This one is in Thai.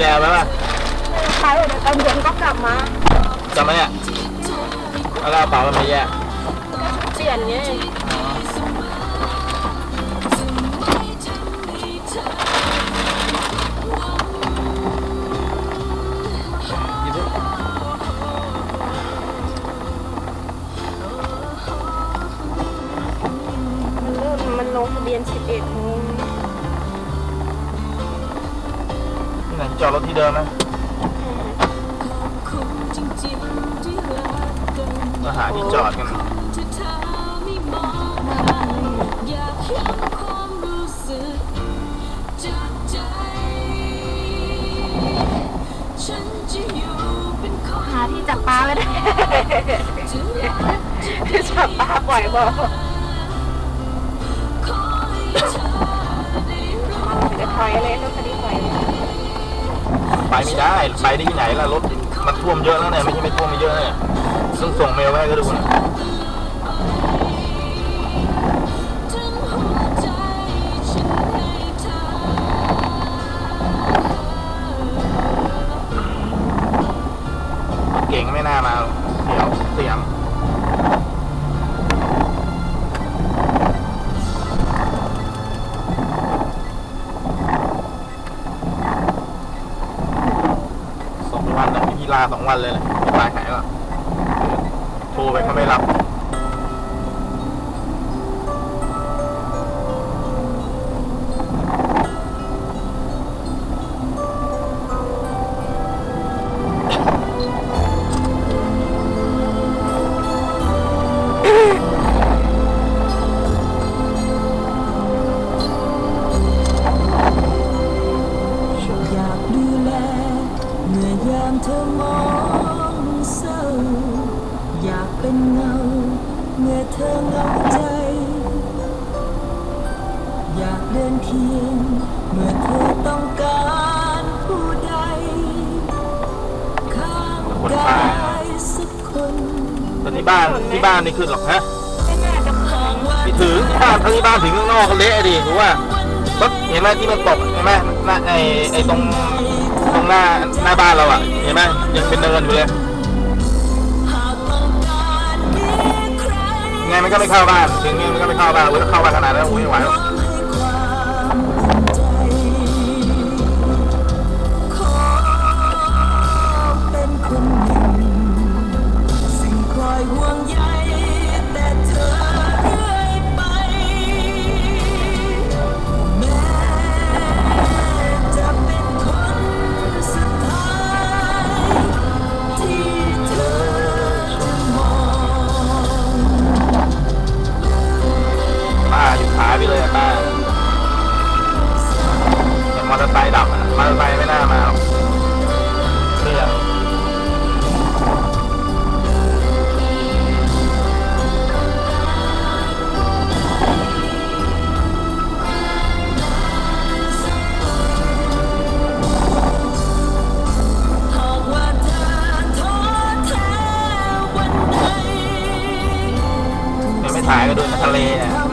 แจไว้ป่ะไปเดี๋ยวตอนเย็นก็กลับมาจำไหมเนี่ยแล้วเราเอาเป๋ามันมาแยกเปลี่ยนไง จอดรถที่เดิมนะก็หาที่จอดกันหาที่จับปลาไม่ได้จับปลาปล่อยบ่ ไปไม่ได้ ไปได้ที่ไหนล่ะรถมันท่วมเยอะแล้วเนี่ยไม่ใช่ไม่ท่วมไม่เยอะเนี่ยต้องส่งเมลไปให้ก็ดูนะ ทีลาสองวันเลยแหละไม่ตายหายหรอกโทรไปเขาไม่รับามเธอมองเศร้า อยากเป็นเงา เมื่อเธอเหงาใจ อยากเดินเคียง เมื่อเธอต้องการผู้ใด ข้างกายสักคนแต่ที่บ้านที่บ้านไม่ขึ้นหรอกฮะไม่น่าจะพอไม่ถึงที่บ้านทั้งที่บ้านถึงข้างนอกก็เละดิรู้ว่า ก็เห็นไหมที่มันตกเห็นไหมหน้าไอ้ไอ้ตรงตรงหน้าหน้าบ้านเราอะเห็นไหมยังเป็นเนินอยู่เลยไงมันก็ไม่เข้าบ้านถึงไงมันก็ไม่เข้าบ้านเว้ยเข้าบ้านขนาดนั้นโอ้ยไม่ไหวหรอกให้ควายก็ดูทะเลอะ